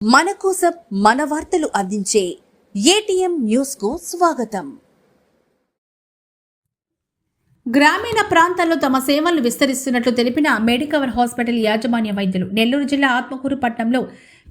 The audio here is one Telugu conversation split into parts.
మన కోసం మన వార్తలు అందించే ఏటీఎం న్యూస్కు స్వాగతం. గ్రామీణ ప్రాంతాల్లో తమ సేవలను విస్తరిస్తున్నట్లు తెలిపిన మెడికవర్ హాస్పిటల్ యాజమాన్య వైద్యులు నెల్లూరు జిల్లా ఆత్మకూరు పట్టణంలో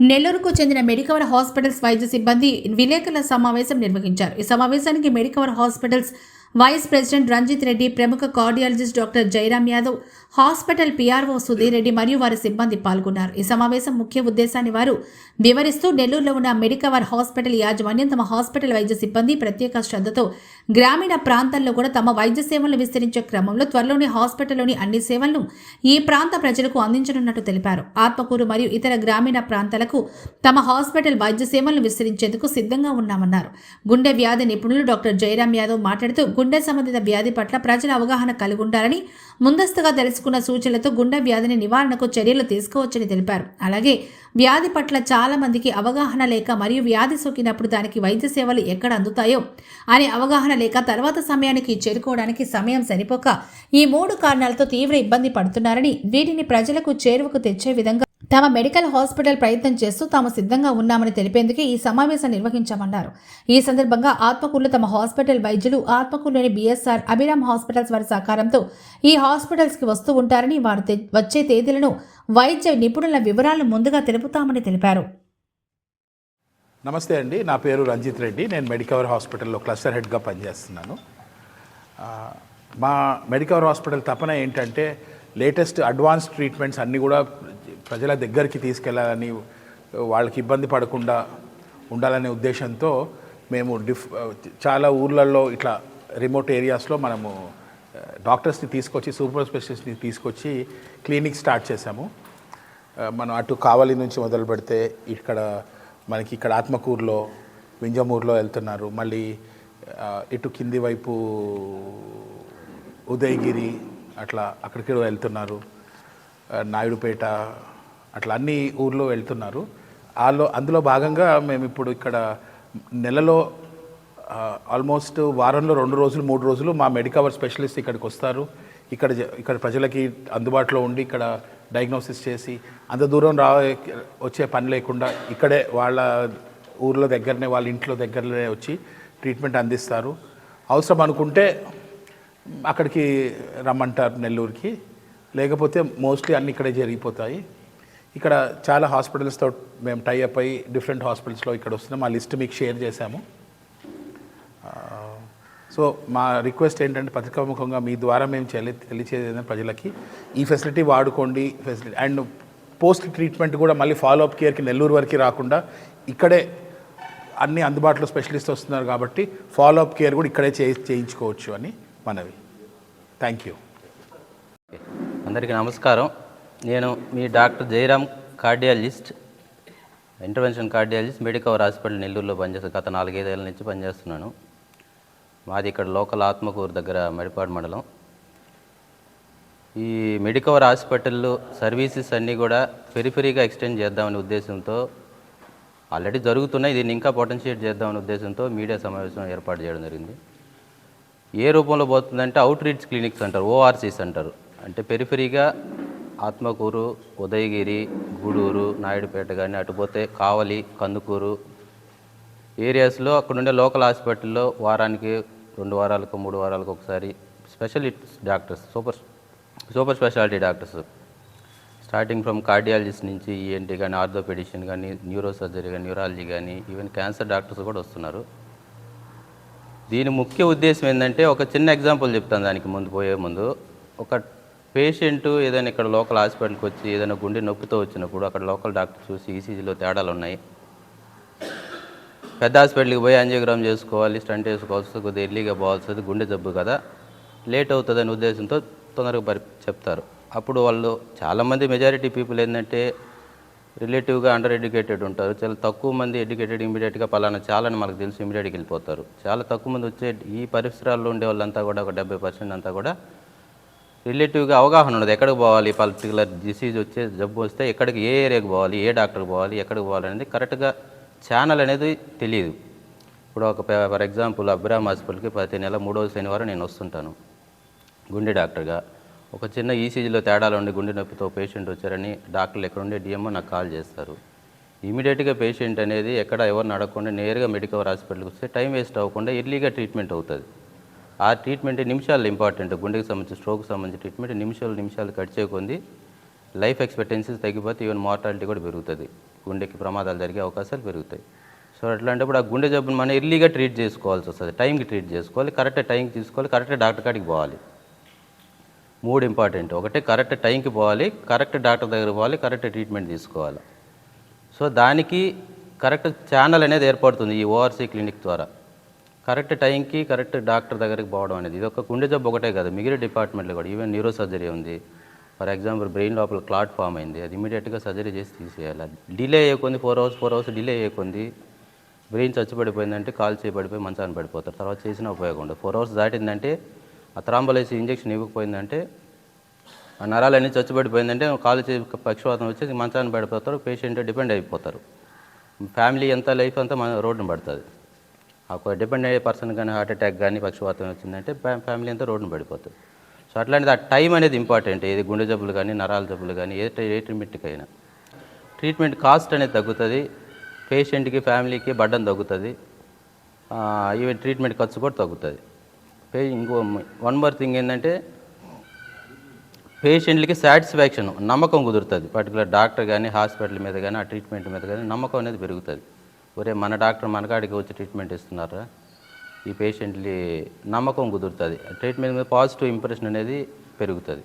నెల్లూరుకు చెందిన మెడికవర్ హాస్పిటల్స్ వైద్య సిబ్బంది విలేకరుల సమావేశం నిర్వహించారు. ఈ సమావేశానికి Medicover hospitals vice president Ranjith Reddy ప్రముఖ cardiologist doctor Jayaram Yadav hospital PRO Sudheer Reddy మరియు వారి సిబ్బంది పాల్గొన్నారు. ఈ సమావేశం ముఖ్య ఉద్దేశాన్ని వారు వివరిస్తూ నెల్లూరులో ఉన్న మెడికవర్ హాస్పిటల్ యాజమాన్యం తమ హాస్పిటల్ వైద్య సిబ్బంది ప్రత్యేక శ్రద్ధతో గ్రామీణ ప్రాంతాల్లో కూడా తమ వైద్య సేవలను విస్తరించే క్రమంలో త్వరలోనే హాస్పిటల్లోని అన్ని సేవలను ఈ ప్రాంత ప్రజలకు అందించనున్నట్టు తెలిపారు. ఆత్మకూరు మరియు ఇతర గ్రామీణ ప్రాంతాలకు తమ హాస్పిటల్ వైద్య సేవలను విస్తరించేందుకు సిద్ధంగా ఉన్నామన్నారు. గుండె వ్యాధి నిపుణులు డాక్టర్ జయరాం యాదవ్ మాట్లాడుతూ గుండె సంబంధిత వ్యాధి పట్ల ప్రజల అవగాహన కలిగి ఉండాలని ముందస్తుగా తీసుకున్న సూచనలతో గుండె వ్యాధిని నివారణకు చర్యలు తీసుకోవచ్చని తెలిపారు. అలాగే వ్యాధి పట్ల చాలా మందికి అవగాహన లేక మరియు వ్యాధి సోకినప్పుడు దానికి వైద్య సేవలు ఎక్కడ అందుతాయో అనే అవగాహన లేక తర్వాత సమయానికి చేరుకోవడానికి సమయం సరిపోక ఈ మూడు కారణాలతో తీవ్ర ఇబ్బంది పడుతున్నారని వీటిని ప్రజలకు చేరువకు తెచ్చే విధంగా తమ మెడికల్ హాస్పిటల్ ప్రయత్నం చేస్తూ తాము సిద్ధంగా ఉన్నామని తెలిపేందుకే ఈ సమావేశం నిర్వహించామన్నారు. ఈ సందర్భంగా ఆత్మకూరులో తమ హాస్పిటల్ వైద్యులు ఆత్మకూరులోని బీఎస్ఆర్ అభిరామ్ హాస్పిటల్స్ వారి సహకారంతో ఈ హాస్పిటల్స్కి వస్తూ ఉంటారని వారు వచ్చే తేదీలను వైద్య నిపుణుల వివరాలను ముందుగా తెలుపుతామని తెలిపారు. నమస్తే అండి. నా పేరు రంజిత్ రెడ్డి. నేను మెడికవర్ హాస్పిటల్లో క్లస్టర్ హెడ్గా పనిచేస్తున్నాను. మా మెడికవర్ హాస్పిటల్ తపన ఏంటంటే లేటెస్ట్ అడ్వాన్స్ ట్రీట్మెంట్స్ అన్నీ కూడా ప్రజల దగ్గరికి తీసుకెళ్ళాలని వాళ్ళకి ఇబ్బంది పడకుండా ఉండాలనే ఉద్దేశంతో మేము డిఫ్ చాలా ఊర్లలో ఇట్లా రిమోట్ ఏరియాస్లో మనము డాక్టర్స్ని తీసుకొచ్చి సూపర్ స్పెషలిస్ట్ని తీసుకొచ్చి క్లినిక్ స్టార్ట్ చేశాము. మనం అటు కావలి నుంచి మొదలు పెడితే ఇక్కడ మనకి ఇక్కడ ఆత్మకూరులో వింజమూరులో వెళ్తున్నారు. మళ్ళీ ఇటు కింది వైపు ఉదయగిరి అట్లా అక్కడికి వెళ్తున్నారు. నాయుడుపేట అట్లా అన్ని ఊర్లో వెళ్తున్నారు. వాళ్ళు అందులో భాగంగా మేము ఇప్పుడు ఇక్కడ నెలలో ఆల్మోస్ట్ వారంలో రెండు రోజులు మూడు రోజులు మా మెడికవర్ స్పెషలిస్ట్ ఇక్కడికి వస్తారు. ఇక్కడ ఇక్కడ ప్రజలకి అందుబాటులో ఉండి ఇక్కడ డయాగ్నోసిస్ చేసి అంత దూరం రా వచ్చే పని లేకుండా ఇక్కడే వాళ్ళ ఊర్లో దగ్గరనే వాళ్ళ ఇంట్లో దగ్గరనే వచ్చి ట్రీట్మెంట్ అందిస్తారు. అవసరం అనుకుంటే అక్కడికి రమ్మంటారు నెల్లూరుకి. లేకపోతే మోస్ట్లీ అన్ని ఇక్కడే జరిగిపోతాయి. ఇక్కడ చాలా హాస్పిటల్స్తో మేము టైఅప్ అయ్యి డిఫరెంట్ హాస్పిటల్స్లో ఇక్కడ వస్తున్నాం. మా లిస్ట్ మీకు షేర్ చేశాము. సో మా రిక్వెస్ట్ ఏంటంటే పత్రికాముఖంగా మీ ద్వారా మేము చెల్లి తెలియచేది ప్రజలకి ఈ ఫెసిలిటీ వాడుకోండి ఫెసిలిటీ అండ్ పోస్ట్ ట్రీట్మెంట్ కూడా మళ్ళీ ఫాలోఅప్ కేర్కి నెల్లూరు వరకు రాకుండా ఇక్కడే అన్ని అందుబాటులో స్పెషలిస్ట్ వస్తున్నారు కాబట్టి ఫాలోఅప్ కేర్ కూడా ఇక్కడే చే చేయించుకోవచ్చు అని మనవి. థ్యాంక్ యూ అందరికీ నమస్కారం. నేను మీ doctor Jayaram cardiologist intervention cardiologist Medicover hospital నెల్లూరులో పనిచేస్తాను గత నాలుగైదేళ్ళ నుంచి పనిచేస్తున్నాను. మాది ఇక్కడ లోకల్ ఆత్మకూరు దగ్గర మడిపాడు మండలం. ఈ మెడికవర్ హాస్పిటల్లో సర్వీసెస్ అన్నీ కూడా పెరిఫెరీగా ఎక్స్టెండ్ చేద్దామనే ఉద్దేశంతో ఆల్రెడీ జరుగుతున్నాయి దీన్ని ఇంకా పొటెన్షియేట్ చేద్దామనే ఉద్దేశంతో మీడియా సమావేశం ఏర్పాటు చేయడం జరిగింది. ఏ రూపంలో పోతుందంటే అవుట్ రీచ్ క్లినిక్స్ అంటారు ఓఆర్సీస్ అంటారు. అంటే పెరిఫెరీగా ఆత్మకూరు ఉదయగిరి గూడూరు నాయుడుపేట కానీ అటు పోతే కావలి కందుకూరు ఏరియాస్లో అక్కడ ఉండే లోకల్ హాస్పిటల్లో వారానికి రెండు వారాలకు మూడు వారాలకు ఒకసారి specialist doctors super super speciality doctors. Starting from cardiologist నుంచి ఈఎన్టీ కానీ ఆర్థోపెడిషన్ కానీ న్యూరో సర్జరీ కానీ న్యూరాలజీ కానీ ఈవెన్ క్యాన్సర్ డాక్టర్స్ కూడా వస్తున్నారు. దీని ముఖ్య ఉద్దేశం ఏంటంటే ఒక చిన్న ఎగ్జాంపుల్ చెప్తాను దానికి ముందు పోయే ముందు. ఒక పేషెంట్ ఏదైనా ఇక్కడ లోకల్ హాస్పిటల్కి వచ్చి ఏదైనా గుండె నొప్పితో వచ్చినప్పుడు అక్కడ లోకల్ డాక్టర్ చూసి ఈసీజీలో తేడాలు ఉన్నాయి. పెద్ద హాస్పిటల్కి పోయి యాంజియోగ్రామ్ చేసుకోవాలి స్టంట్ వేసుకోవాల్సి కొద్దిగా ఎర్లీగా పోవాల్సింది గుండె జబ్బు కదా. లేట్ అవుతుందనే ఉద్దేశంతో తొందరగా పరి చెప్తారు. అప్పుడు వాళ్ళు చాలామంది మెజారిటీ పీపుల్ ఏంటంటే రిలేటివ్గా అండర్ ఎడ్యుకేటెడ్ ఉంటారు. చాలా తక్కువ మంది ఎడ్యుకేటెడ్ ఇమీడియట్గా పలానా చాలా అని మనకు తెలిసి ఇమీడియట్గా వెళ్ళిపోతారు. చాలా తక్కువ మంది వచ్చే ఈ పరిసరాల్లో ఉండే వాళ్ళంతా కూడా ఒక డెబ్బై పర్సెంట్ అంతా కూడా రిలేటివ్గా అవగాహన ఉండదు. ఎక్కడికి పోవాలి? పర్టికులర్ డిసీజ్ వచ్చే జబ్బు వస్తే ఎక్కడికి ఏ ఏరియాకి పోవాలి? ఏ డాక్టర్కి పోవాలి? ఎక్కడికి పోవాలి? అనేది కరెక్ట్గా ఛానల్ అనేది తెలియదు ఇప్పుడు ఒక ఫర్ ఎగ్జాంపుల్ అబ్రామ్ హాస్పిటల్కి ప్రతి నెల మూడవ శనివారం నేను వస్తుంటాను. గుండె డాక్టర్గా. ఒక చిన్న ఈసీజీలో తేడాలు ఉండి గుండె నొప్పితో పేషెంట్ వచ్చారని డాక్టర్లు ఎక్కడుండే డిఎంఓ నాకు కాల్ చేస్తారు. ఇమీడియట్గా పేషెంట్ అనేది ఎక్కడ ఎవరిని అడగకుండా నేరుగా మెడికల్ హాస్పిటల్కి వస్తే టైం వేస్ట్ అవ్వకుండా ఎర్లీగా ట్రీట్మెంట్ అవుతుంది. ఆ ట్రీట్మెంట్ నిమిషాలు ఇంపార్టెంట్. గుండెకి సంబంధించి స్ట్రోక్ సంబంధించి ట్రీట్మెంట్ నిమిషాలు నిమిషాలు కట్ చేయకుంది. లైఫ్ ఎక్స్పెక్టెన్సీస్ తగ్గిపోతే ఈవెన్ మార్టాలిటీ కూడా పెరుగుతుంది. గుండెకి ప్రమాదాలు జరిగే అవకాశాలు పెరుగుతాయి. సో అట్లాంటప్పుడు ఆ గుండె జబ్బును మనం ఎర్లీగా ట్రీట్ చేసుకోవాల్సి వస్తుంది. టైంకి ట్రీట్ చేసుకోవాలి. కరెక్ట్ టైంకి తీసుకోవాలి. కరెక్ట్ డాక్టర్ కాడికి పోవాలి. మూడు ఇంపార్టెంట్. ఒకటి కరెక్ట్ టైంకి పోవాలి. కరెక్ట్ డాక్టర్ దగ్గర పోవాలి. కరెక్ట్ ట్రీట్మెంట్ తీసుకోవాలి. సో దానికి కరెక్ట్ ఛానల్ అనేది ఏర్పడుతుంది ఈ ఓఆర్సీ క్లినిక్ ద్వారా. కరెక్ట్ టైంకి కరెక్ట్ డాక్టర్ దగ్గరికి పోవడం అనేది ఇది ఒక గుండె జబ్బు ఒకటే కాదు మిగిలిన డిపార్ట్మెంట్లో కూడా. ఈవెన్ న్యూరో సర్జరీ ఉంది. ఫర్ ఎగ్జాంపుల్ బ్రెయిన్ లోపల క్లాట్ ఫామ్ అయింది. అది ఇమీడియట్గా సర్జరీ చేసి తీసేయాలి. Delay అయ్యకుంది four hours four hours delay అయ్యకుంది brain చచ్చిపడిపోయిందంటే కాల్ చేయబడిపోయి మంచాన్ని పడిపోతారు. తర్వాత చేసిన ఉపయోగం ఉండదు. ఫోర్ అవర్స్ దాటిందంటే ఆ త్రాంబలేసి ఇంజెక్షన్ ఇవ్వకపోయిందంటే ఆ నరాలన్నీ చచ్చిపడిపోయిందంటే కాలు చేసి పక్షవాతం వచ్చి మంచాన్ని పడిపోతారు పేషెంట్ డిపెండ్ అయిపోతారు. ఫ్యామిలీ ఎంత లైఫ్ అంతా మన రోడ్డును పడుతుంది. ఒక డిపెండ్ అయ్యే పర్సన్ కానీ హార్ట్ అటాక్ కానీ పక్షవాతం వచ్చిందంటే ఫ్యామిలీ అంతా రోడ్డు పడిపోతుంది సో అట్లాంటిది ఆ టైం అనేది ఇంపార్టెంట్ ఏది గుండె జబ్బులు కానీ నరాల జబ్బులు కానీ ఏ ఏ ట్రీట్మెంట్కైనా ట్రీట్మెంట్ కాస్ట్ అనేది తగ్గుతుంది. పేషెంట్కి ఫ్యామిలీకి బడ్డం తగ్గుతుంది. ఈవెన్ ట్రీట్మెంట్ ఖర్చు కూడా తగ్గుతుంది. పే ఇంకో వన్ మోర్ థింగ్ ఏంటంటే పేషెంట్లకి సాటిస్ఫాక్షన్ నమ్మకం కుదురుతుంది. పర్టికులర్ డాక్టర్ కానీ హాస్పిటల్ మీద కానీ ఆ ట్రీట్మెంట్ మీద కానీ నమ్మకం అనేది పెరుగుతుంది. ఒరే మన డాక్టర్ మనకాడికి వచ్చి ట్రీట్మెంట్ ఇస్తున్నారా? ఈ పేషెంట్లీ నమ్మకం కుదురుతుంది. ట్రీట్మెంట్ మీద పాజిటివ్ ఇంప్రెషన్ అనేది పెరుగుతుంది.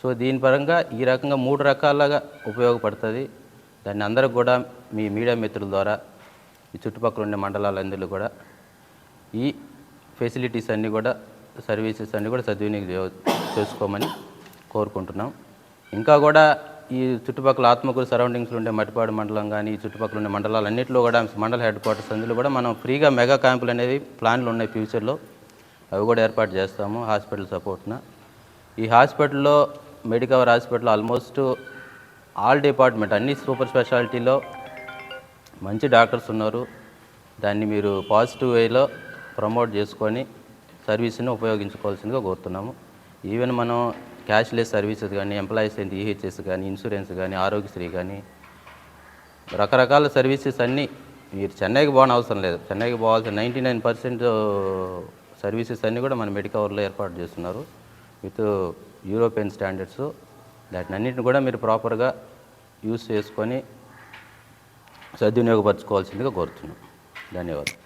సో దీని పరంగా ఈ రకంగా మూడు రకాలుగా ఉపయోగపడుతుంది. దాన్ని అందరికి కూడా మీ మీడియా మిత్రుల ద్వారా ఈ చుట్టుపక్కల ఉండే మండలాలందరూ కూడా ఈ ఫెసిలిటీస్ అన్నీ కూడా సర్వీసెస్ అన్నీ కూడా సద్వినియోగం చేసుకోమని కోరుకుంటున్నాం. ఇంకా కూడా ఈ చుట్టుపక్కల ఆత్మకూరు సరౌండింగ్స్లో ఉండే మట్టిపాడు మండలం కానీ ఈ చుట్టుపక్కల ఉండే మండలాలు అన్నింటిలో కూడా మండల హెడ్ క్వార్టర్స్ అందులో కూడా మనం ఫ్రీగా మెగా క్యాంపులు అనేవి ప్లాన్లు ఉన్నాయి ఫ్యూచర్లో అవి కూడా ఏర్పాటు చేస్తాము హాస్పిటల్ సపోర్ట్న ఈ హాస్పిటల్లో Medicover hospital almost all department అన్ని సూపర్ స్పెషాలిటీలో మంచి డాక్టర్స్ ఉన్నారు. దాన్ని మీరు పాజిటివ్ వేలో ప్రమోట్ చేసుకొని సర్వీస్ని ఉపయోగించుకోవాల్సిందిగా కోరుతున్నాము. ఈవెన్ మనం క్యాష్లెస్ సర్వీసెస్ కానీ ఎంప్లాయీస్ అండ్ ఈహెచ్ఎస్ కానీ ఇన్సూరెన్స్ కానీ ఆరోగ్యశ్రీ కానీ రకరకాల సర్వీసెస్ అన్నీ మీరు చెన్నైకి పోవని అవసరం లేదు. చెన్నైకి పోవాల్సిన నైంటీ నైన్ పర్సెంట్ సర్వీసెస్ అన్నీ కూడా మన మెడికవర్లో ఏర్పాటు చేస్తున్నారు. With European standards. వాటిని అన్నింటిని కూడా మీరు ప్రాపర్గా యూస్ చేసుకొని సద్వినియోగపరచుకోవాల్సిందిగా కోరుతున్నాం. ధన్యవాదాలు.